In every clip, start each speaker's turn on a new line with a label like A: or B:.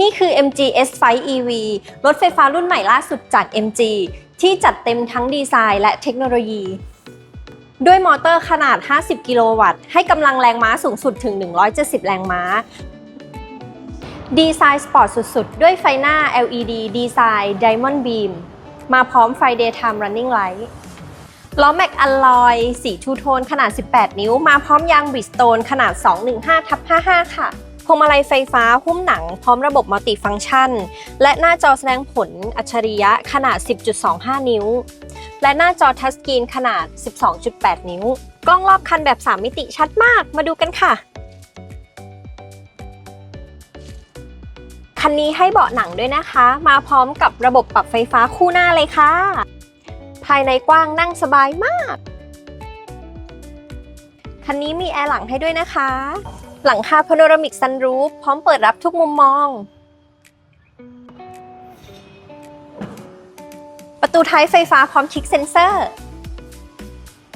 A: นี่คือ MG S5 EV รถไฟฟ้ารุ่นใหม่ล่าสุดจาก MG ที่จัดเต็มทั้งดีไซน์และเทคโนโลยี ด้วยมอเตอร์ขนาด 50 กิโลวัตต์ ให้กำลังแรงม้าสูงสุดถึง 170 แรงม้า ดีไซน์สปอร์ตสุดๆ ด้วยไฟหน้า LED ดีไซน์ Diamond Beam มาพร้อมไฟ Daytime Running Light ล้อแม็กอ l ลอยสีทูโทนขนาด 18 นิ้ว มาพร้อมยางบิสโตนขนาด 215ทับ55 ค่ะ พวงมาลัยไฟฟ้าหุ้มหนังพร้อมระบบมัลติฟังก์ชัน และหน้าจอแสดงผลอัจฉริยะขนาด 10.25 นิ้ว และหน้าจอทัชสกรีนขนาด 12.8 นิ้ว กล้องรอบคันแบบ 3 มิติชัดมาก มาดูกันค่ะ คันนี้ให้เบาะหนังด้วยนะคะ มาพร้อมกับระบบปรับไฟฟ้าคู่หน้าเลยค่ะ ภายในกว้างนั่งสบายมาก คันนี้มีแอร์หลังให้ด้วยนะคะ หลังคาพาโนรามิกซันรูฟพร้อมเปิดรับทุกมุมมอง ประตูท้ายไฟฟ้าพร้อมคลิกเซ็นเซอร์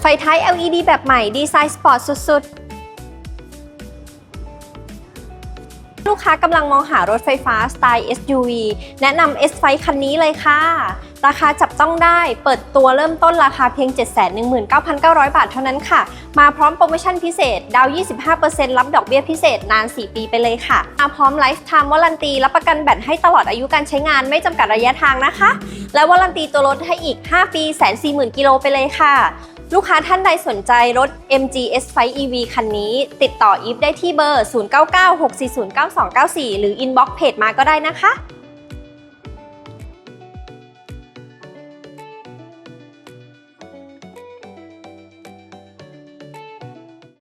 A: ไฟท้าย LED แบบใหม่ดีไซน์สปอร์ตสุดๆ ลูกค้ากำลังมองหารถไฟฟ้าสไตล์ SUV แนะนำ S5 คันนี้เลยค่ะ ราคาจับต้องได้ เปิดตัวเริ่มต้นราคาเพียง 719,900 บาทเท่านั้นค่ะ มาพร้อมโปรโมชั่นพิเศษ ดาว 25%รับดอกเบี้ยพิเศษนาน 4 ปีไปเลยค่ะ มาพร้อมไลฟ์ไทม์วารันตีรับประกันแบตให้ตลอดอายุการใช้งานไม่จำกัดระยะทางนะคะ และวารันตีตัวรถให้อีก 5 ปีแสน40,000 กิโลไปเลยค่ะ ลูกค้าท่านใดสนใจรถ MG S5 EV คันนี้ ติดต่ออีฟได้ที่เบอร์ 0996409294 หรือ inbox เพจมาก็ได้นะคะ